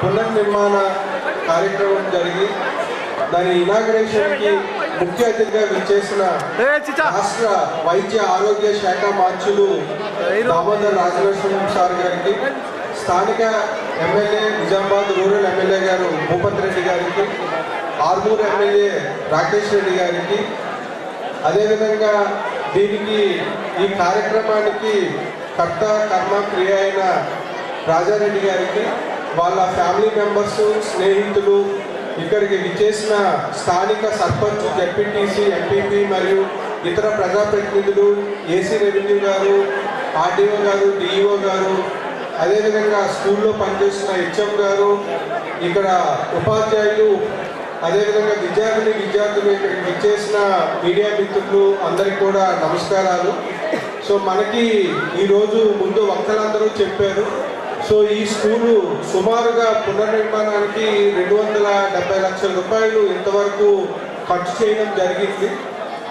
పునర్నిర్మాణ కార్యక్రమం జరిగి దాని ఇనాగ్రేషన్కి ముఖ్య అతిథిగా విచ్చేసిన రాష్ట్ర వైద్య ఆరోగ్య శాఖ మార్చులు దామోదర్ రాజలక్ష్మణ్ సార్ గారికి స్థానిక ఎమ్మెల్యే నిజామాబాద్ రూరల్ ఎమ్మెల్యే గారు భూపత్ రెడ్డి గారికి ఆర్మూర్ ఎమ్మెల్యే రాకేష్ రెడ్డి గారికి అదేవిధంగా దీనికి ఈ కార్యక్రమానికి కర్త కర్మ క్రియ అయిన రాజారెడ్డి గారికి వాళ్ళ ఫ్యామిలీ మెంబర్స్ స్నేహితులు ఇక్కడికి విచ్చేసిన స్థానిక సర్పంచ్ జడ్పీటీసీ ఎంపీపీ మరియు ఇతర ప్రజాప్రతినిధులు ఏసీ రెవెన్యూ గారు ఆర్డీఓ గారు డిఈఓ గారు అదేవిధంగా స్కూల్లో పనిచేస్తున్న హెచ్ఎం గారు ఇక్కడ ఉపాధ్యాయులు అదేవిధంగా విద్యార్థిని విద్యార్థులు ఇక్కడికి విచ్చేసిన మీడియా మిత్రులు అందరికి కూడా నమస్కారాలు. సో మనకి ఈరోజు ముందు వక్తలందరూ చెప్పారు. సో ఈ స్కూలు సుమారుగా పునర్నిర్మాణానికి రెండు వందల డెబ్బై లక్షల రూపాయలు ఇంతవరకు ఖర్చు చేయడం జరిగింది.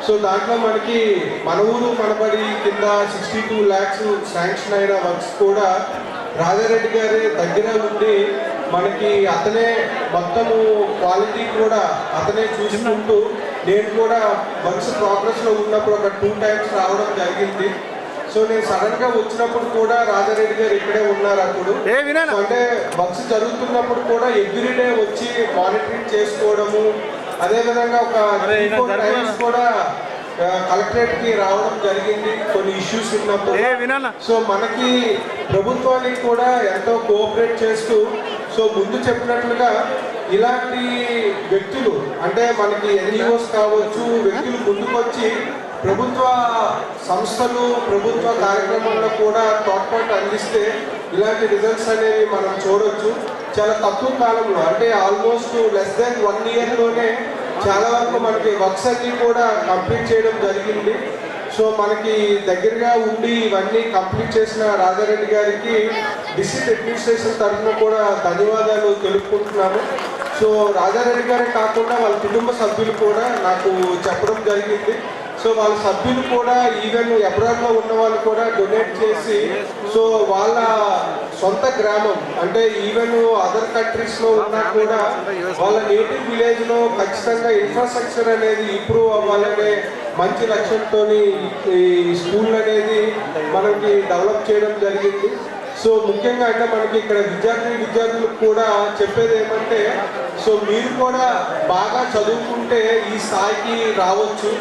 సో దాంట్లో మనకి మన ఊరు మనబడి కింద సిక్స్టీ టూ ల్యాక్స్ శాంక్షన్ అయిన వర్క్స్ కూడా రాజారెడ్డి గారి దగ్గర ఉండి మనకి అతనే మొత్తము క్వాలిటీ కూడా అతనే చూసుకుంటూ నేను కూడా వర్క్స్ ప్రోగ్రెస్లో ఉన్నప్పుడు ఒక టూ టైమ్స్ రావడం జరిగింది. సో నేను సడన్గా వచ్చినప్పుడు కూడా రాజారెడ్డి గారు ఇక్కడే ఉన్నారు అప్పుడు. అంటే వర్క్స్ జరుగుతున్నప్పుడు కూడా ఎవ్రీడే వచ్చి మానిటరింగ్ చేసుకోవడము అదే విధంగా ఒక కూడా కలెక్టరేట్కి రావడం జరిగింది కొన్ని ఇష్యూస్ ఉన్నప్పుడు. సో మనకి ప్రభుత్వానికి కూడా ఎంతో కోఆపరేట్ చేస్తూ సో ముందు చెప్పినట్లుగా ఇలాంటి వ్యక్తులు అంటే మనకి ఎన్జిఓస్ కావచ్చు వ్యక్తులు ముందుకొచ్చి ప్రభుత్వ సంస్థలు ప్రభుత్వ కార్యక్రమాల్లో కూడా తోడ్పాటు అందిస్తే ఇలాంటి రిజల్ట్స్ అనేవి మనం చూడొచ్చు. చాలా తక్కువ కాలంలో అంటే ఆల్మోస్ట్ లెస్ దెన్ వన్ ఇయర్లోనే చాలా వరకు మనకి వర్క్స్ అన్నీ కూడా కంప్లీట్ చేయడం జరిగింది. సో మనకి దగ్గరగా ఉండి ఇవన్నీ కంప్లీట్ చేసిన రాజారెడ్డి గారికి డిస్ట్రిక్ట్ అడ్మినిస్ట్రేషన్ తరఫున కూడా ధన్యవాదాలు తెలుపుకుంటున్నాను. సో రాజారెడ్డి గారే కాకుండా వాళ్ళ కుటుంబ సభ్యులు కూడా నాకు చెప్పడం జరిగింది. సో వాళ్ళ సభ్యులు కూడా ఈవెన్ ఎబ్రాడ్లో ఉన్న వాళ్ళు కూడా డొనేట్ చేసి సో వాళ్ళ సొంత గ్రామం అంటే ఈవెన్ అదర్ కంట్రీస్లో ఉన్నా కూడా వాళ్ళ నేటివ్ విలేజ్లో ఖచ్చితంగా ఇన్ఫ్రాస్ట్రక్చర్ అనేది ఇంప్రూవ్ అవ్వాలనే మంచి లక్ష్యంతో ఈ స్కూల్ అనేది మనకి డెవలప్ చేయడం జరిగింది. సో ముఖ్యంగా అంటే మనకి ఇక్కడ విద్యార్థి విద్యార్థులకు కూడా చెప్పేది ఏమంటే సో మీరు కూడా బాగా చదువుకుంటే ఈ స్థాయికి రావచ్చు.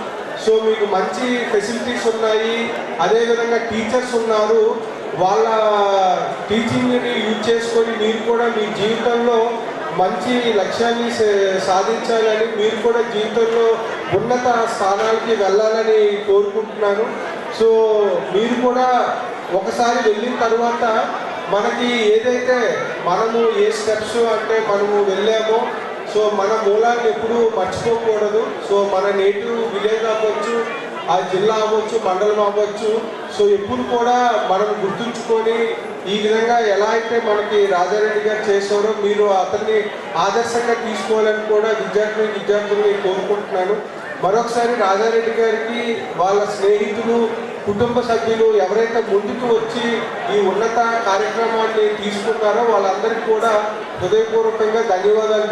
సో మీకు మంచి ఫెసిలిటీస్ ఉన్నాయి. అదేవిధంగా టీచర్స్ ఉన్నారు. వాళ్ళ టీచింగ్ని యూజ్ చేసుకొని మీరు కూడా మీ జీవితంలో మంచి లక్ష్యాన్ని సాధించాలని మీరు కూడా జీవితంలో ఉన్నత స్థానాలకి వెళ్ళాలని కోరుకుంటున్నాను. సో మీరు కూడా ఒకసారి వెళ్ళిన తర్వాత మనకి ఏదైతే మనము ఏ స్టెప్స్ అంటే మనము వెళ్ళామో సో మన మూలాన్ని ఎప్పుడూ మర్చిపోకూడదు. సో మన నేటివ్ విలేజ్ అవ్వచ్చు ఆ జిల్లా అవ్వచ్చు మండలం అవ్వచ్చు. సో ఎప్పుడు కూడా మనం గుర్తుంచుకొని ఈ విధంగా ఎలా అయితే మనకి రాజారెడ్డి గారు చేశారో మీరు అతన్ని ఆదర్శంగా తీసుకోవాలని కూడా విద్యార్థులు విద్యార్థుల్ని కోరుకుంటున్నాను. మరొకసారి రాజారెడ్డి గారికి వాళ్ళ స్నేహితులు కుటుంబ సభ్యులు ఎవరైతే ముందుకు వచ్చి ఈ ఉన్నత కార్యక్రమాన్ని తీసుకున్నారో వాళ్ళందరికీ కూడా హృదయపూర్వకంగా ధన్యవాదాలు